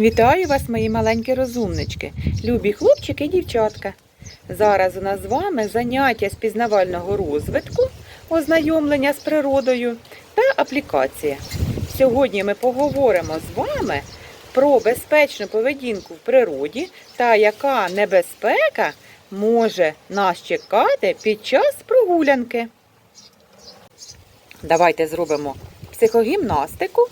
Вітаю вас, мої маленькі розумнички, любі хлопчики і дівчатка. Зараз у нас з вами заняття з пізнавального розвитку, ознайомлення з природою та аплікація. Сьогодні ми поговоримо з вами про безпечну поведінку в природі та яка небезпека може нас чекати під час прогулянки. Давайте зробимо психогімнастику,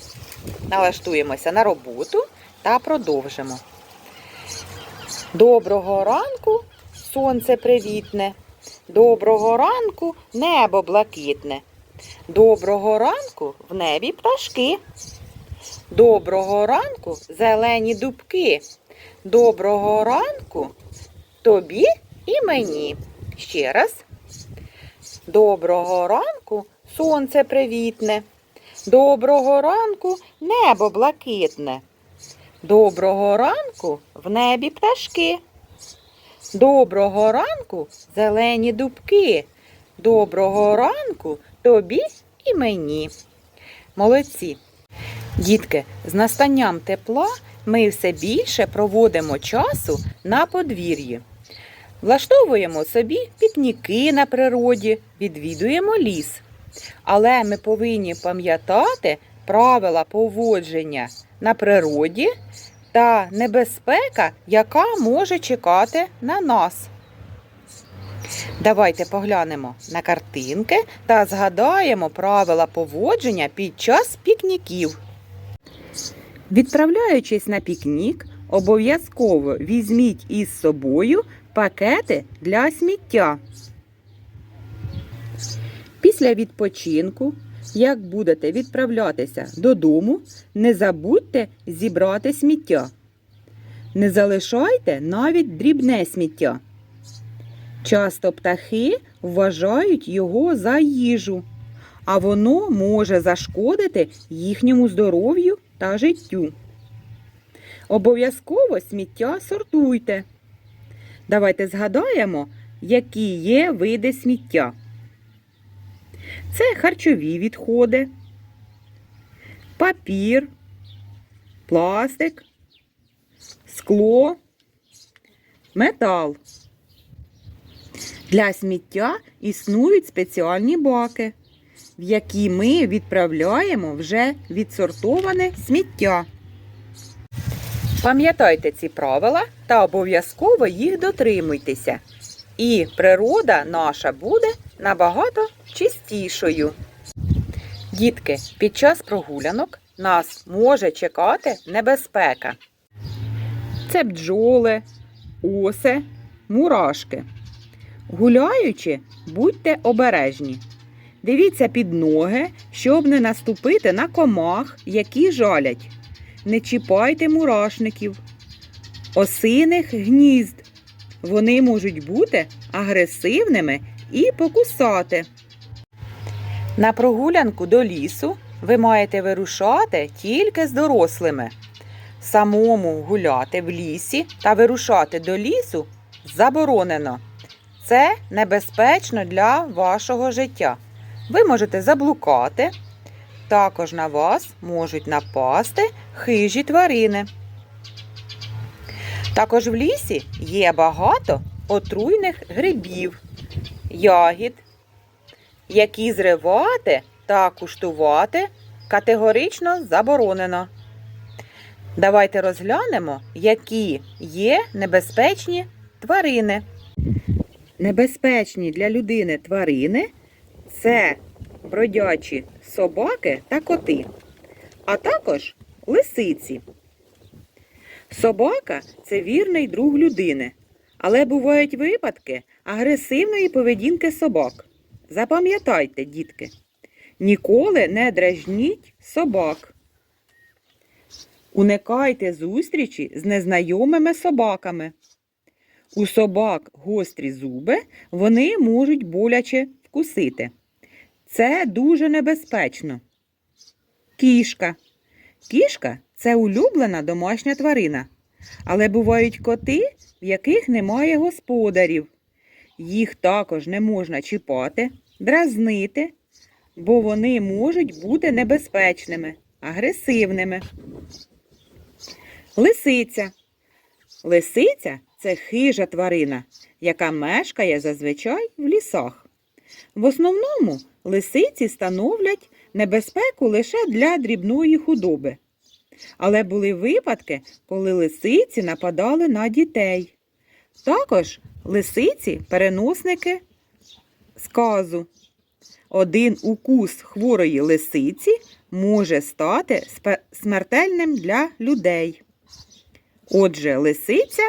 налаштуємося на роботу та продовжимо. Доброго ранку, сонце привітне. Доброго ранку, небо блакитне. Доброго ранку в небі пташки. Доброго ранку, зелені дубки. Доброго ранку тобі і мені. Ще раз. Доброго ранку, сонце привітне. Доброго ранку, небо блакитне. Доброго ранку в небі пташки. Доброго ранку зелені дубки. Доброго ранку тобі і мені. Молодці. Дітки, з настанням тепла ми все більше проводимо часу на подвір'ї. Влаштовуємо собі пікніки на природі, відвідуємо ліс. Але ми повинні пам'ятати правила поводження на природі та небезпека, яка може чекати на нас. Давайте поглянемо на картинки та згадаємо правила поводження під час пікніків. Відправляючись на пікнік, обов'язково візьміть із собою пакети для сміття. Після відпочинку, як будете відправлятися додому, не забудьте зібрати сміття. Не залишайте навіть дрібне сміття. Часто птахи вважають його за їжу, а воно може зашкодити їхньому здоров'ю та життю. Обов'язково сміття сортуйте. Давайте згадаємо, які є види сміття. Це харчові відходи, папір, пластик, скло, метал. Для сміття існують спеціальні баки, в які ми відправляємо вже відсортоване сміття. Пам'ятайте ці правила та обов'язково їх дотримуйтеся. І природа наша буде набагато чистішою. Дітки, під час прогулянок нас може чекати небезпека. Це бджоли, оси, мурашки. Гуляючи, будьте обережні. Дивіться під ноги, щоб не наступити на комах, які жалять. Не чіпайте мурашників, осиних гнізд. Вони можуть бути агресивними і покусати. На прогулянку до лісу ви маєте вирушати тільки з дорослими. Самому гуляти в лісі та вирушати до лісу заборонено. Це небезпечно для вашого життя. Ви можете заблукати. Також на вас можуть напасти хижі тварини. Також в лісі є багато отруйних грибів, ягід, які зривати та куштувати категорично заборонено. Давайте розглянемо, які є небезпечні тварини. Небезпечні для людини тварини це бродячі собаки та коти, а також лисиці. Собака це вірний друг людини, але бувають випадки агресивної поведінки собак. Запам'ятайте, дітки, ніколи не дражніть собак. Уникайте зустрічі з незнайомими собаками. У собак гострі зуби, вони можуть боляче вкусити. Це дуже небезпечно. Кішка. Кішка це улюблена домашня тварина. Але бувають коти, в яких немає господарів. Їх також не можна чіпати, дразнити, бо вони можуть бути небезпечними, агресивними. Лисиця. Лисиця це хижа тварина, яка мешкає зазвичай в лісах. В основному лисиці становлять небезпеку лише для дрібної худоби. Але були випадки, коли лисиці нападали на дітей. Також лисиці переносники сказу. Один укус хворої лисиці може стати смертельним для людей. Отже, лисиця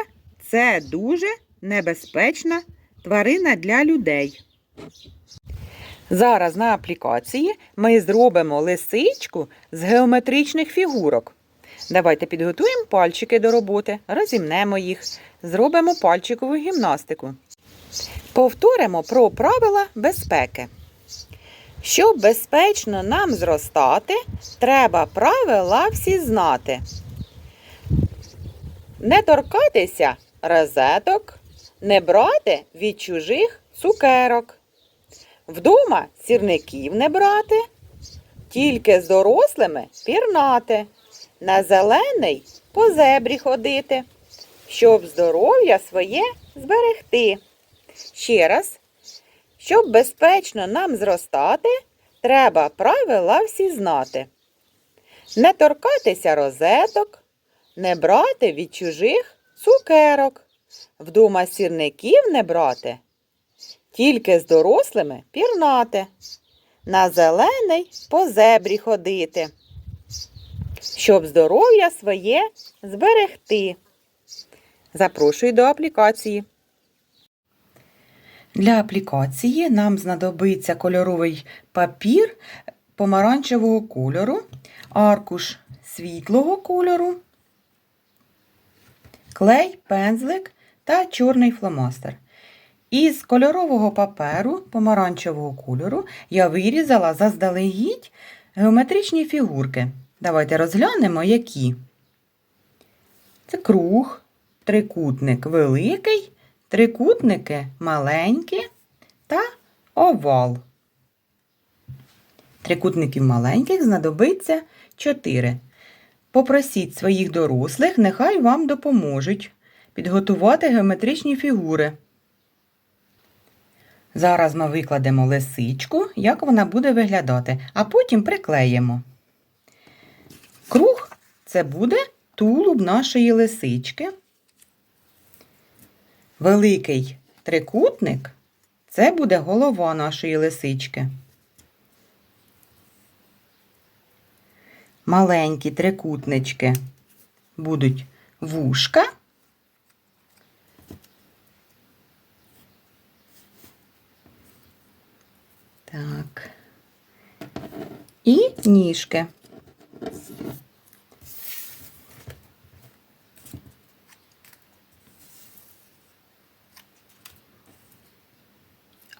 це дуже небезпечна тварина для людей. Зараз на аплікації ми зробимо лисичку з геометричних фігурок. Давайте підготуємо пальчики до роботи, розімнемо їх, зробимо пальчикову гімнастику. Повторимо про правила безпеки. Щоб безпечно нам зростати, треба правила всі знати. Не торкатися розеток, не брати від чужих цукерок. Вдома сірників не брати, тільки з дорослими пірнати, на зелений по зебрі ходити, щоб здоров'я своє зберегти. Ще раз, щоб безпечно нам зростати, треба правила всі знати. Не торкатися розеток, не брати від чужих цукерок, вдома сірників не брати, тільки з дорослими пірнати, на зелений по зебрі ходити, щоб здоров'я своє зберегти. Запрошую до аплікації. Для аплікації нам знадобиться кольоровий папір помаранчевого кольору, аркуш світлого кольору, клей, пензлик та чорний фломастер. Із кольорового паперу помаранчевого кольору я вирізала заздалегідь геометричні фігурки. Давайте розглянемо, які. Це круг, трикутник великий, трикутники маленькі та овал. Трикутників маленьких знадобиться 4. Попросіть своїх дорослих, нехай вам допоможуть підготувати геометричні фігури. Зараз ми викладемо лисичку, як вона буде виглядати, а потім приклеїмо. Круг це буде тулуб нашої лисички. Великий трикутник це буде голова нашої лисички. Маленькі трикутнички будуть вушка. Так. І ніжки.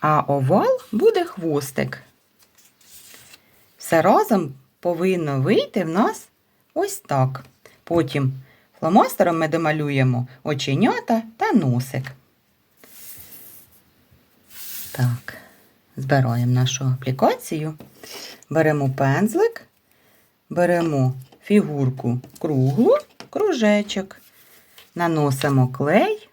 А овал буде хвостик. Все разом повинно вийти в нас ось так. Потім фломастером ми домалюємо оченята та носик. Так, збираємо нашу аплікацію. Беремо пензлик, беремо фігурку круглу, кружечок, наносимо клей.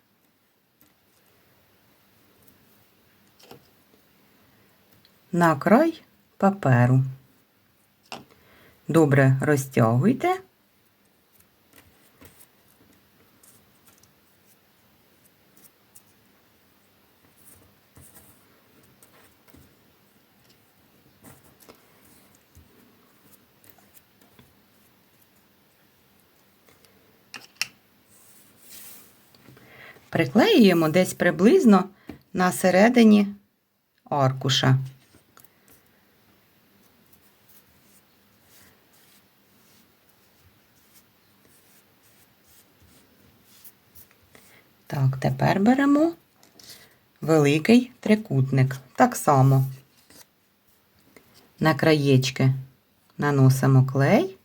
На край паперу. Добре розтягуйте. Приклеюємо десь приблизно на середині аркуша. Так, тепер беремо великий трикутник. Так само на краєчки наносимо клей.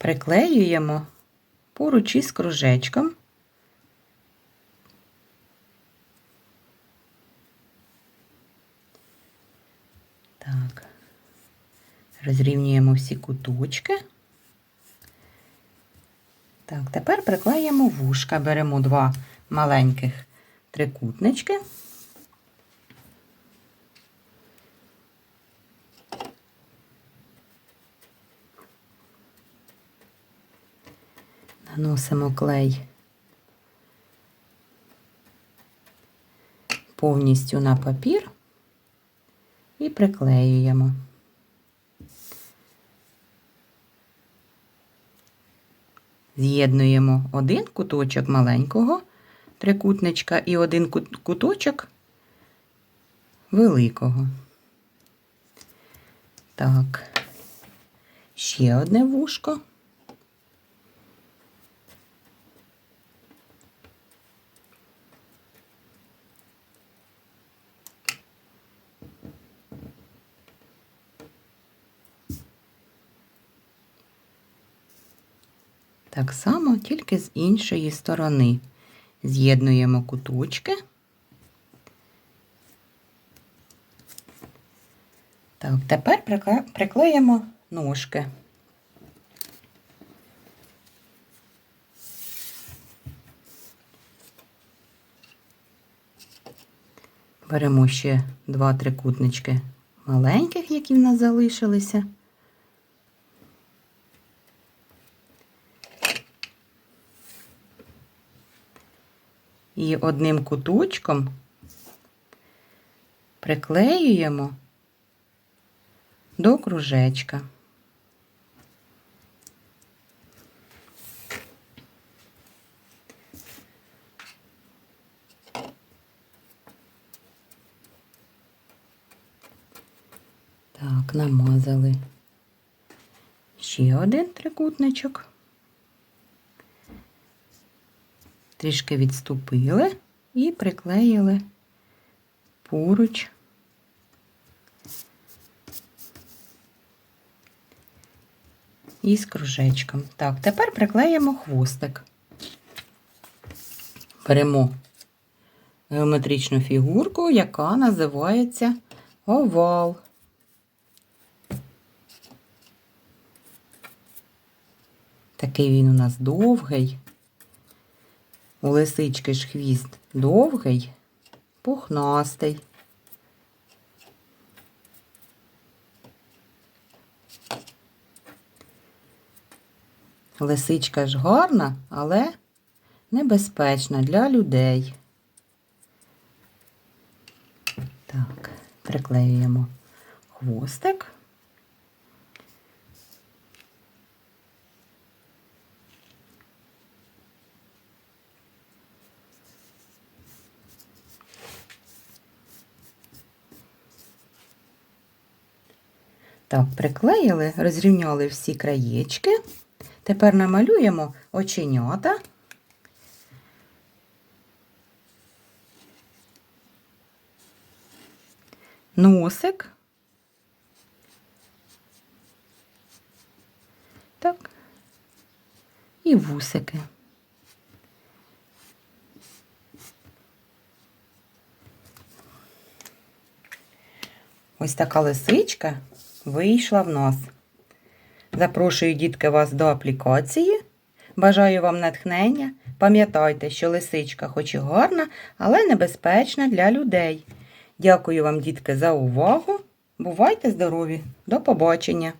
Приклеюємо поруч із кружечком. Так, розрівнюємо всі куточки. Так, тепер приклеїмо вушка. Беремо два маленьких трикутнички. Наносимо клей повністю на папір і приклеюємо. З'єднуємо один куточок маленького трикутничка і один куточок великого. Так, ще одне вушко. Так само, тільки з іншої сторони. З'єднуємо куточки. Так, тепер приклеїмо ножки. Беремо ще два трикутнички маленьких, які в нас залишилися. І одним куточком приклеюємо до кружечка. Так, намазали ще один трикутничок. Трішки відступили і приклеїли поруч. Із кружечком. Так, тепер приклеїмо хвостик. Беремо геометричну фігурку, яка називається овал. Такий він у нас довгий. У лисички ж хвіст довгий, пухнастий. Лисичка ж гарна, але небезпечна для людей. Так, приклеюємо хвостик. Так, приклеїли, розрівняли всі краєчки. Тепер намалюємо оченята. Носик. Так. І вусики. Ось така лисичка вийшла в нас. Запрошую, дітки, вас до аплікації. Бажаю вам натхнення. Пам'ятайте, що лисичка хоч і гарна, але небезпечна для людей. Дякую вам, дітки, за увагу. Бувайте здорові! До побачення!